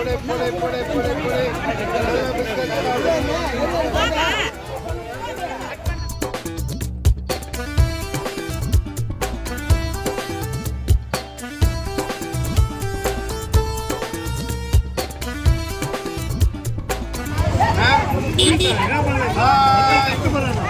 போடு போடு போடு போடு போடு. என்ன பண்ணலாம்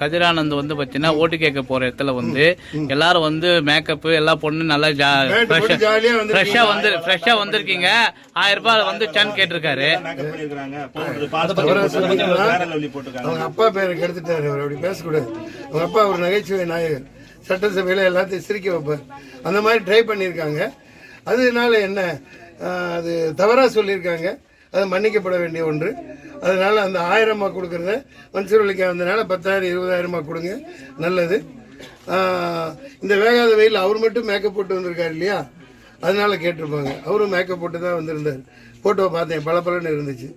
கதிரானந்த் வந்து பார்த்தீங்கன்னா ஓட்டு கேட்க போற இடத்துல வந்து எல்லாரும் வந்து மேக்கப் எல்லாம் பொண்ணு நல்லா Paint போட்டு jolly ஆ வந்திருக்கீங்க. ஃப்ரெஷ்ஷா வந்து ஃப்ரெஷ்ஷா வந்திருக்கீங்க. ஆயிரம் ரூபாய் வந்து சன் கேட்டிருக்காரு. மேக்கப் பண்ணிருக்காங்க போடுறது பாஸ்போர்ட் வேற லவ்லி போட்டுருக்காங்க. அவங்க அப்பா பேரை கெடுத்துட்டாரு அவர் அப்படி பேசக்கூடாது. அவங்க அப்பா ஒரு நகைச்சுவை நாயகர். சட்டசபையில் எல்லாத்தையும் சிரிக்க வைப்பார். அந்த மாதிரி ட்ரை பண்ணியிருக்காங்க. அதனால என்ன அது தவறாக சொல்லியிருக்காங்க. அது மன்னிக்கப்பட வேண்டிய ஒன்று. அதனால் அந்த ஆயிரமா கொடுக்கறத மன்சூர் அலிக்கா வந்தனால பத்தாயிரம் இருபதாயிரமா கொடுங்க. நல்லது. இந்த வேகாத வெயில் அவர் மட்டும் மேக்கப் போட்டு வந்திருக்காரு இல்லையா? அதனால கேட்டிருப்பாங்க. அவரும் மேக்கப் போட்டு தான் வந்திருந்தார். ஃபோட்டோவை பார்த்தேன். பளபளன்னு இருந்துச்சு.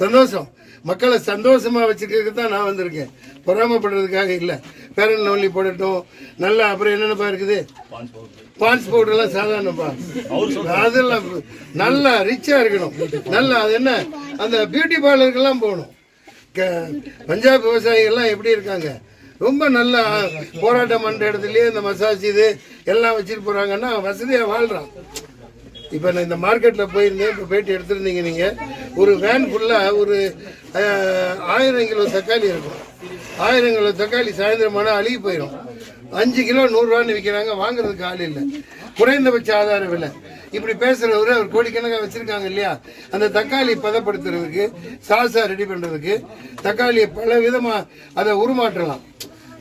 சந்தோஷம். மக்களை சந்தோஷமாக வச்சுக்கிறதுக்கு தான் நான் வந்திருக்கேன். பொறாமப்படுறதுக்காக இல்லை. பேரன் லோன்லி போடட்டும். நல்லா அப்புறம் என்னென்னப்பா இருக்குது? பான்ஸ் பவுடர்லாம் சாதாரணப்பா. அதெல்லாம் நல்லா ரிச்சாக இருக்கணும். நல்லா அது என்ன? அந்த பியூட்டி பார்லருக்கெல்லாம் போகணும். க- பஞ்சாப் விவசாயிகள்லாம் எப்படி இருக்காங்க? ரொம்ப நல்லா போராட்டம் பண்ணுற இடத்துலயே இந்த மசாஜ் இது எல்லாம் வச்சுட்டு போகிறாங்கன்னா வசதியாக வாழ்கிறான் இப்போ நான் இந்த மார்க்கெட்டில் போயிருந்தேன். இப்போ போயிட்டு எடுத்துருந்தீங்க நீங்கள் ஒரு வேன் ஃபுல்லாக ஒரு ஆயிரம் கிலோ தக்காளி இருக்கும். ஆயிரம் கிலோ தக்காளி சாயந்தரமான அழுகி போயிடும் அஞ்சு கிலோ நூறுரூவான்னு விற்கிறாங்க வாங்குறதுக்கு ஆள் இல்லை. குறைந்தபட்ச ஆதார விலை. இப்படி பேசுறவரு அவர் கோடிக்கணக்காக வச்சிருக்காங்க இல்லையா? அந்த தக்காளி பதப்படுத்துறதுக்கு சாசா ரெடி பண்றதுக்கு தக்காளியை பல விதமா அதை உருமாற்றலாம்.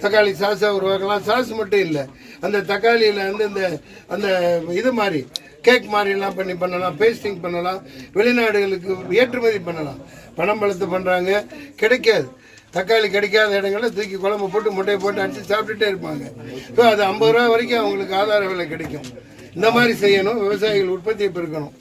தக்காளி சாஸாக உருவாக்கலாம். சாஸ் மட்டும் இல்லை அந்த தக்காளியில் வந்து இந்த அந்த இது மாதிரி கேக் மாதிரிலாம் பண்ணி பண்ணலாம் பேஸ்டிங் பண்ணலாம் வெளிநாடுகளுக்கு ஏற்றுமதி பண்ணலாம். பணம் பழுத்து பண்ணுறாங்க கிடைக்காது. தக்காளி கிடைக்காத இடங்களில் தூக்கி குழம்பு போட்டு முட்டையை போட்டு அடித்து சாப்பிட்டுட்டே இருப்பாங்க. ஸோ அது ஐம்பது ரூபா வரைக்கும் அவங்களுக்கு ஆதார விலை கிடைக்கும். இந்த மாதிரி செய்யணும் விவசாயிகள் உற்பத்தியை பெருக்கணும்.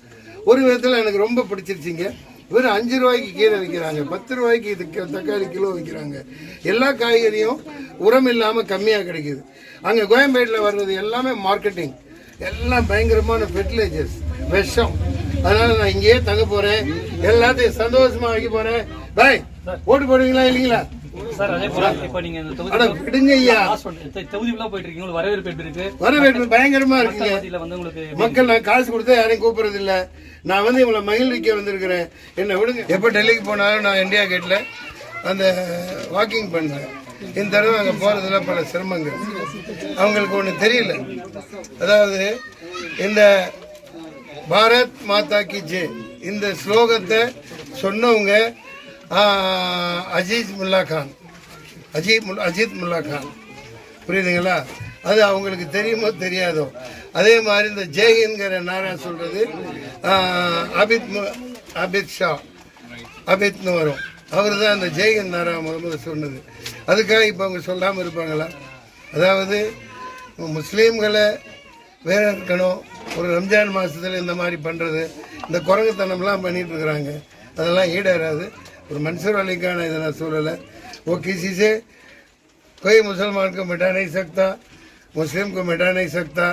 ஒரு விதத்தில் எனக்கு ரொம்ப பிடிச்சிருச்சிங்க. வெறும் அஞ்சு ரூபாய்க்கு கீரை விற்கிறாங்க பத்து ரூபாய்க்கு இது க- தக்காளி கிலோ விற்கிறாங்க எல்லா காய்கறியும் உரம் இல்லாமல் கம்மியாக கிடைக்குது. அங்கே கோயம்பேட்டில் வர்றது எல்லாமே மார்க்கெட்டிங் எல்லாம் பயங்கரமான ஃபெர்டிலைசர்ஸ் விஷம். அதனால நான் இங்கேயே தங்க போறேன். எல்லாத்தையும் சந்தோஷமா வைக்க போறேன். பாய் ஓட்டு போடுவீங்களா இல்லைங்களா? வரவேற்பு பயங்கரமா இருக்குங்க. மத்தியில வந்து உங்களுக்கு மக்கள் நான் காசு கொடுத்தா யாரையும் கூப்பிடுறது இல்ல நான் வந்து இவங்களை மகிழ்விக்க வந்திருக்கிறேன். என்ன விடுங்க. எப்போ டெல்லிக்கு போனாலும் நான் இந்தியா கேட்ல அந்த வாக்கிங் பண்ணேன். இந்த தடவை அங்கே போகிறதுல பல சிரமங்கள். அவங்களுக்கு ஒன்று தெரியல. அதாவது இந்த பாரத் மாதா கி ஜெய் இந்த ஸ்லோகத்தை சொன்னவங்க அஜீத் முல்லா கான். அஜீத் முல் அஜித் முல்லா கான். புரியுதுங்களா? அது அவங்களுக்கு தெரியுமோ தெரியாதோ. அதே மாதிரி இந்த ஜெய்ஹிந்த்ங்கிற நாரா சொல்கிறது அபித் மு- அபித் ஷா. அபித்னு வரும். அவர் தான் அந்த ஜெய்ஹிந்த் நாரா முதல்ல சொன்னது. அதுக்காக இப்போ அவங்க சொல்லாமல் இருப்பாங்களா அதாவது முஸ்லீம்களை வேற இருக்கணும் ஒரு ரம்ஜான் மாதத்தில் இந்த மாதிரி பண்ணுறது இந்த குரங்குத்தனம்லாம் பண்ணிட்டு இருக்கிறாங்க அதெல்லாம் ஈடேறாது ஒரு மன்சூர் அலிக்கான இதை நான் சொல்லலை ஓ கிசி से कोई मुसलमान को मिटा नहीं सकता मुस्लिम को मिटा नहीं सकता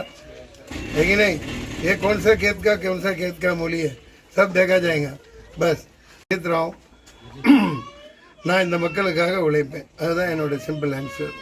है कि नहीं ये कौन सा खेत का कौन सा खेत का मूली है सब देखा जाएगा बस ரவுண்ட் நான் இந்த மக்களுக்காக உழைப்பேன். அதுதான் என்னோட சிம்பிள் ஆன்சர்